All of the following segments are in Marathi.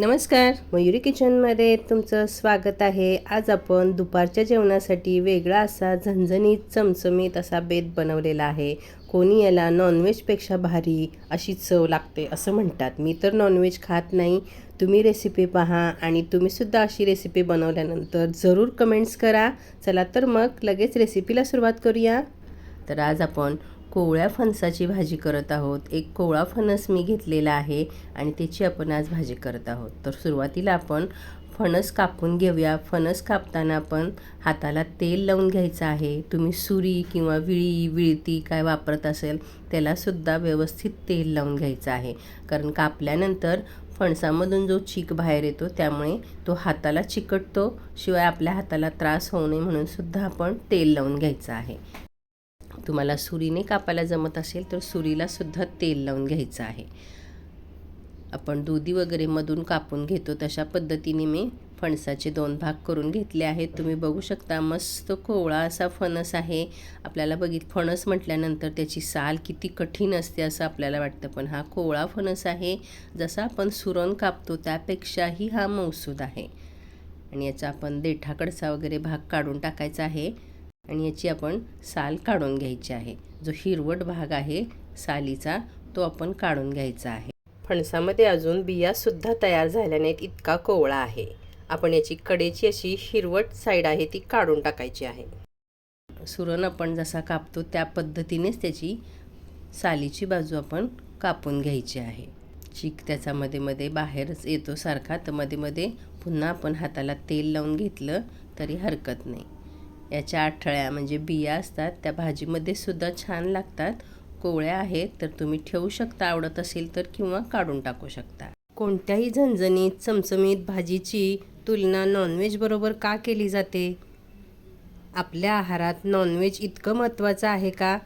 नमस्कार मयुरी किचनमध्ये तुमचं स्वागत आहे. आज आपण दुपारच्या जेवणासाठी वेगळा असा झणझणीत चमचमीत असा बेत बनवलेला आहे. कोणी याला नॉनव्हेजपेक्षा भारी अशी चव लागते असं म्हणतात. मी तर नॉनव्हेज खात नाही. तुम्ही रेसिपी पहा आणि तुम्हीसुद्धा अशी रेसिपी बनवल्यानंतर जरूर कमेंट्स करा. चला तर मग लगेच रेसिपीला सुरुवात करूया. तर आज आपण कोवळ्या फणसाची भाजी करत आहोत. एक कोवळा फणस मी घेतलेला आहे आणि त्याची आपण आज भाजी करत आहोत. तर सुरुवातीला आपण फणस कापून घेऊया. फणस कापताना आपण हाताला तेल लावून घ्यायचं आहे. तुम्ही सुरी किंवा विळी विळती काय वापरत असेल त्यालासुद्धा व्यवस्थित तेल लावून घ्यायचं आहे. कारण कापल्यानंतर फणसामधून जो चीक बाहेर येतो त्यामुळे तो हाताला चिकटतो. शिवाय आपल्या हाताला त्रास होऊ नये म्हणूनसुद्धा आपण तेल लावून घ्यायचं आहे. तुम्हाला सुरीने कापायला जमत असेल तर सुरीला सुद्धा तेल लावून घ्यायचं आहे. आपण दुधी वगैरे मधून कापून घेतो तशा पद्धतीने मी फणसाचे दोन भाग करून घेतले आहेत. तुम्ही बघू शकता मस्त कोवळा असा फणस आहे. आपल्याला बघित फणस म्हटल्यानंतर त्याची साल किती कठीण असते असं आपल्याला वाटतं पण हा कोवळा फणस आहे. जसा आपण सुरण कापतो त्यापेक्षाही हा मौसूद आहे. आणि याचा आपण देठाकडचा वगैरे भाग काढून टाकायचा आहे. आणि याची आपण साल काढून घ्यायची आहे. जो हिरवट भाग आहे सालीचा तो आपण काढून घ्यायचा आहे. फणसामध्ये अजून बियासुद्धा तयार झाल्या नाहीत इतका कोवळा आहे. आपण याची कडेची अशी हिरवट साईड आहे ती काढून टाकायची आहे. सुरण आपण जसा कापतो त्या पद्धतीनेच त्याची सालीची बाजू आपण कापून घ्यायची आहे. चीक त्याचा मध्ये मध्ये बाहेरच येतो सारखा तर मध्ये मध्ये पुन्हा आपण हाताला तेल लावून घेतलं तरी हरकत नाही. याच्या अठळ्या म्हणजे बिया असतात त्या भाजीमध्ये सुद्धा छान लागतात. कोवळ्या आहेत तर तुम्ही ठेवू शकता. आवडत असेल तर किंवा काढून टाकू शकता. कोणत्याही झणझणीत चमचमीत भाजीची तुलना नॉनव्हेज बरोबर का केली जाते? आपल्या आहारात नॉनव्हेज इतकं महत्त्वाचं आहे का?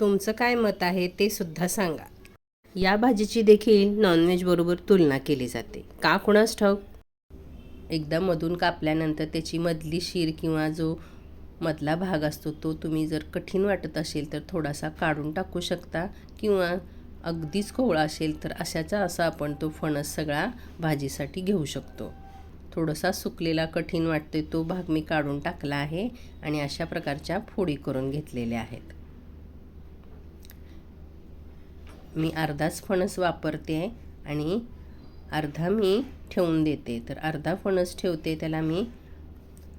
तुमचं काय मत आहे ते सुद्धा सांगा. या भाजीची देखील नॉनव्हेज बरोबर तुलना केली जाते. का कुणास ठाऊक? एकदा मधून कापल्यानंतर त्याची मधली शीर किंवा जो मधला भाग असतो तो तुम्ही जर कठीण वाटत असेल तर थोडासा काढून टाकू शकता किंवा अगदीच कोवळा असेल तर अशाचा असा आपण तो फणस सगळा भाजीसाठी घेऊ शकतो. थोडासा सुकलेला कठीण वाटते तो भाग मी काढून टाकला आहे आणि अशा प्रकारच्या फोडी करून घेतलेल्या आहेत. मी अर्धाच फणस वापरते आणि अर्धा मी ठेवून देते. तर अर्धा फणस ठेवते त्याला मी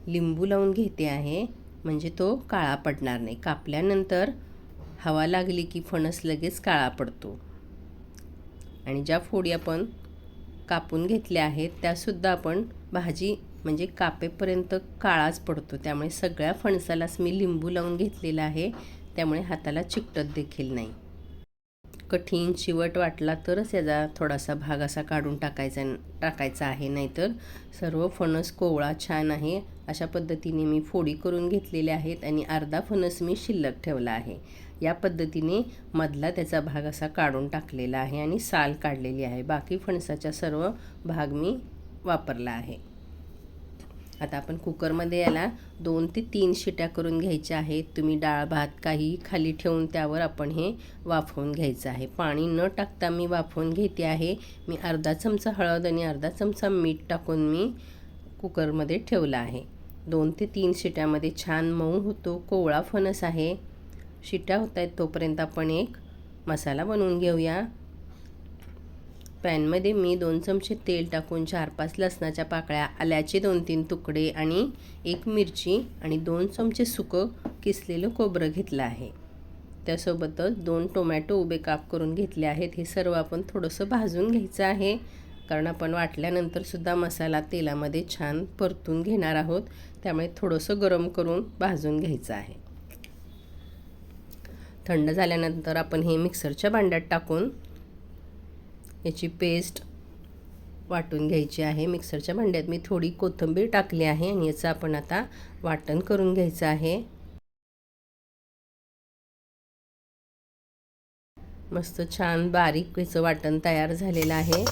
लिंबू लावून घेते आहे. म्हणजे तो काळा पडणार नाही. कापल्यानंतर हवा लागली की फणस लगेच काळा पडतो. आणि ज्या फोडी आपण कापून घेतल्या आहेत त्यासुद्धा आपण भाजी म्हणजे कापेपर्यंत काळाच पडतो. त्यामुळे सगळ्या फणसालाच मी लिंबू लावून घेतलेला आहे. त्यामुळे हाताला चिकटत देखील नाही. कठीण चिवट वाटला तरच याचा थोडासा भाग असा काढून टाकायचा टाकायचा आहे. नाहीतर सर्व फणस कोवळा छान आहे. अशा पद्धतीने मी फोडी करून घेतलेल्या आहेत आणि अर्धा फणस मी शिल्लक ठेवला आहे. या पद्धतीने मधला त्याचा भाग असा काढून टाकलेला आहे आणि साल काढलेली आहे. बाकी फणसाचा सर्व भाग मी वापरला आहे. आता आपण कुकरमध्ये याला दोन ते तीन शिट्या करून घ्यायच्या आहेत. तुम्ही डाळ भात काही खाली ठेवून त्यावर आपण हे वाफवून घ्यायचं आहे. पाणी न टाकता मी वाफवून घेते आहे. मी अर्धा चमचा हळद आणि अर्धा चमचा मीठ टाकून मी कुकरमध्ये ठेवला आहे. दोन ते तीन शिट्यामध्ये छान मऊ होतो कोवळा फणस आहे. शिट्या होत आहेत तोपर्यंत आपण एक मसाला बनवून घेऊया. पॅनमध्ये मी दोन चमचे तेल टाकून चार पाच लसणाच्या पाकळ्या आल्याचे दोन तीन तुकडे आणि एक मिरची आणि दोन चमचे सुकं किसलेलं कोबरं घेतलं आहे. त्यासोबतच दोन टोमॅटो उभे काप करून घेतले आहेत. हे सर्व आपण थोडंसं भाजून घ्यायचं आहे. कारण आपण वाटल्यानंतरसुद्धा मसाला तेलामध्ये छान परतून घेणार आहोत. त्यामुळे थोडंसं गरम करून भाजून घ्यायचं आहे. थंड झाल्यानंतर आपण हे मिक्सरच्या भांड्यात टाकून याची पेस्ट वाटून घ्यायची आहे. मिक्सरच्या भांड्यात मी थोडी कोथिंबीर टाकली आहे आणि याचं आपण आता वाटण करून घ्यायचं आहे. मस्त छान बारीक याचं वाटण तयार झालेलं आहे.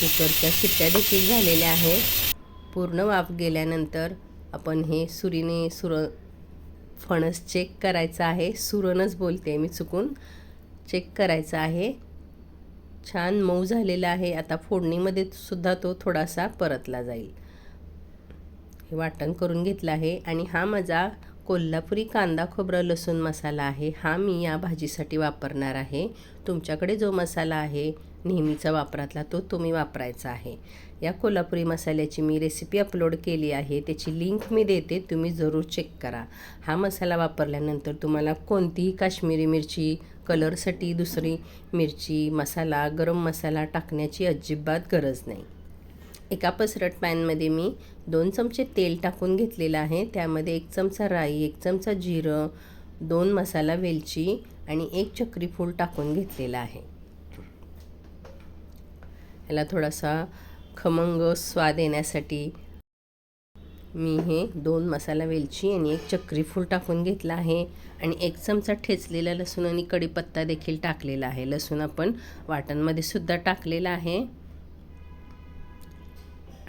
कुकरच्या शिट्ट्या देखील झालेल्या आहेत. पूर्ण वाफ गेल्यानंतर आपण हे सुरीने सुर फणस चेक करायचं आहे. सुरणच बोलते मी चुकून. चेक करायचं आहे. छान मऊ झालेला आहे. आता फोडणीमध्ये सुद्धा तो थोडासा परतला जाईल. हे वाटण करून घेतलं आहे. आणि हा माझा कोल्हापुरी कांदा खोबरं लसूण मसाला आहे हा मी या भाजीसाठी वापरणार आहे. तुमच्याकडे जो मसाला आहे नेहमीचा वापरातला तो तुम्ही वापरायचा आहे. या कोल्हापुरी मसाल्याची मी रेसिपी अपलोड केली आहे त्याची लिंक मी देते तुम्ही जरूर चेक करा. हा मसाला वापरल्यानंतर तुम्हाला कोणतीही काश्मीरी मिरची कलरसाठी दुसरी मिरची मसाला गरम मसाला टाकण्याची अजिबात गरज नाही. एका पसरट पॅनमध्ये मी दोन चमचे तेल टाकून घेतलेलं आहे. त्यामध्ये एक चमचा राई एक चमचा जिरं दोन मसाला वेलची आणि एक चक्री फूल टाकून घेतलेला आहे. याला थोडासा खमंग स्वाद येण्यासाठी मी हे दोन मसाला वेलची आणि एक चक्री फूल टाकून घेतला आहे आणि एक चमचा ठेचलेला लसूण आणि कढीपत्ता देखील टाकलेला आहे. लसूण आपण वाटणमध्ये सुद्धा टाकलेला आहे.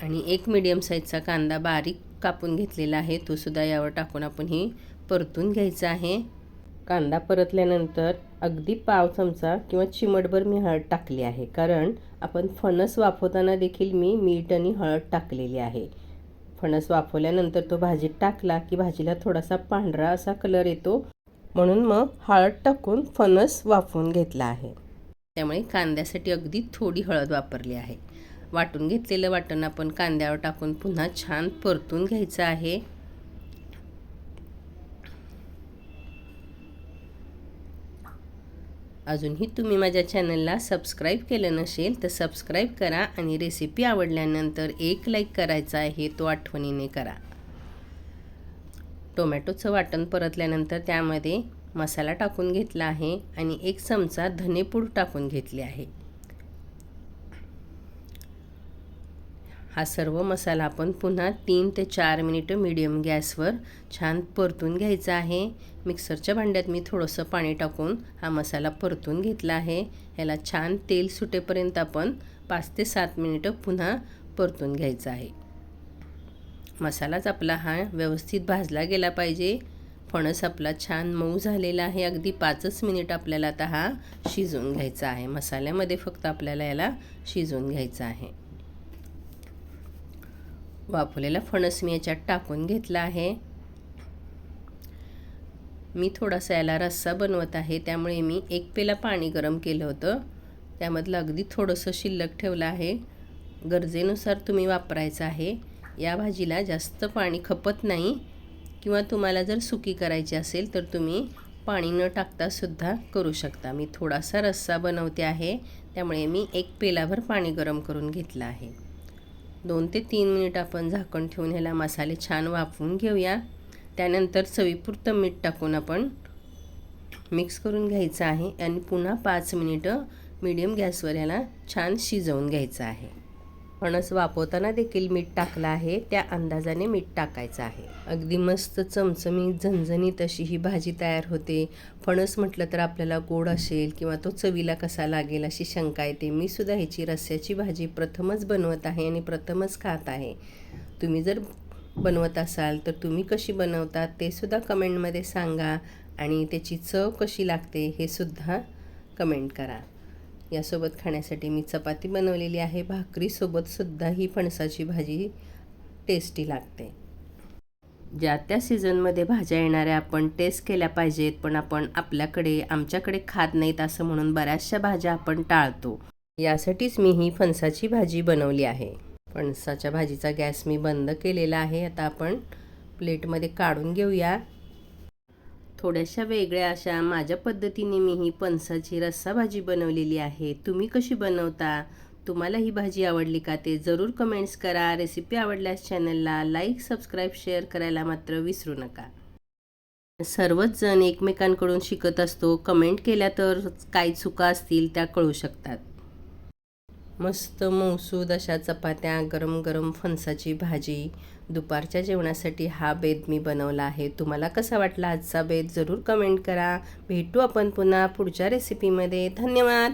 आणि एक मीडियम साईजचा कांदा बारीक कापून घेतलेला आहे. तो सुद्धा यावर टाकून आपण ही परतून घ्यायचा आहे. कांदा परतल्यानंतर अगदी पाव चमचा किंवा चिमटभर मी हळद टाकली आहे. कारण आपण फणस वाफवताना देखील मी मीठ आणि हळद टाकलेली आहे. फणस वाफवल्यानंतर तो भाजीत टाकला की भाजीला थोडासा पांढरा असा कलर येतो. म्हणून मग हळद टाकून फणस वाफवून घेतला आहे. त्यामुळे कांद्यासाठी अगदी थोडी हळद वापरली आहे. वाटून घेतलेलं वाटण आपण कांद्यावर टाकून पुन्हा छान परतून घ्यायचं आहे. अजूनही तुम्ही माझ्या चॅनलला सबस्क्राईब केलं नसेल तर सबस्क्राईब करा आणि रेसिपी आवडल्यानंतर एक लाईक करायचा आहे तो आठवणीने करा. टोमॅटोचं वाटण परतल्यानंतर त्यामध्ये मसाला टाकून घेतला आहे आणि एक चमचा धनेपूड टाकून घेतली आहे. हा सर्व मसाला आपण पुन्हा तीन ते चार मिनिटं मीडियम गॅसवर छान परतून घ्यायचा आहे. मिक्सरच्या भांड्यात मी थोडंसं पाणी टाकून हा मसाला परतून घेतला आहे. ह्याला छान तेल सुटेपर्यंत आपण पाच ते सात मिनिटं पुन्हा परतून घ्यायचा आहे. मसालाच आपला हा व्यवस्थित भाजला गेला पाहिजे. फणस आपला छान मऊ झालेला आहे. अगदी पाचच मिनिट आपल्याला आता हा शिजवून घ्यायचा आहे. मसाल्यामध्ये फक्त आपल्याला याला शिजवून घ्यायचा आहे. वाफवलेला फणस मी याच्यात टाकून घेतला आहे. मी थोडासा याला रस्सा बनवत आहे त्यामुळे मी एक पेला पाणी गरम केलं होतं. त्यामधलं अगदी थोडंसं शिल्लक ठेवलं आहे. गरजेनुसार तुम्ही वापरायचं आहे. या भाजीला जास्त पाणी खपत नाही किंवा तुम्हाला जर सुकी करायची असेल तर तुम्ही पाणी न टाकतासुद्धा करू शकता. मी थोडासा रस्सा बनवते आहे त्यामुळे मी एक पेलाभर पाणी गरम करून घेतलं आहे. दोन ते तीन मिनिट आपण झाकण ठेवून ह्याला मसाले छान वाफवून घेऊया. त्यानंतर चवीपुरतं मीठ टाकून आपण मिक्स करून घ्यायचं आहे आणि पुन्हा पाच मिनिटं मीडियम गॅसवर ह्याला छान शिजवून घ्यायचं आहे. फणस वापरताना देखील मीठ टाकलं आहे. त्या अंदाजाने मीठ टाकायचं आहे. अगदी मस्त चमचमीत झणझणीत अशी ही भाजी तयार होते. फणस म्हटलं तर आपल्याला गोड असेल किंवा तो चवीला कसा लागेल अशी शंका येते. मी सुद्धा ह्याची रस्स्याची भाजी प्रथमच बनवत आहे आणि प्रथमच खात आहे. तुम्ही जर बनवत असाल तर तुम्ही कशी बनवतात ते सुद्धा कमेंटमध्ये सांगा आणि त्याची चव कशी लागते हे सुद्धा कमेंट करा. यासोबत खाण्यासाठी मी चपाती बनवलेली आहे. भाकरीसोबतसुद्धा ही फणसाची भाजी टेस्टी लागते. ज्या त्या सीझनमध्ये भाज्या येणाऱ्या आपण टेस्ट केल्या पाहिजेत पण आपण आपल्याकडे आमच्याकडे खात नाहीत असं म्हणून बऱ्याचशा भाज्या आपण टाळतो. यासाठीच मी ही फणसाची भाजी बनवली आहे. फणसाच्या भाजीचा गॅस मी बंद केलेला आहे. आता आपण प्लेटमध्ये काढून घेऊया. थोड्याशा वेगळ्या अशा माझ्या पद्धतीने मी ही पणसाची रस्सा भाजी बनवलेली आहे. तुम्ही कशी बनवता? तुम्हाला ही भाजी आवडली का ते जरूर कमेंट्स करा. रेसिपी आवडल्यास चॅनलला लाईक सबस्क्राईब शेअर करायला मात्र विसरू नका. सर्वच जण एकमेकांकडून शिकत असतो. कमेंट केल्या तर काही चुका असतील त्या कळू शकतात. मस्त मौसूद अशा चपात्या गरम गरम फणसाची भाजी. दुपारच्या जेवणासाठी हा बेद मी बनवला आहे. तुम्हाला कसा वाटला आजचा बेद जरूर कमेंट करा. भेटू आपण पुन्हा पुढच्या रेसिपीमध्ये धन्यवाद!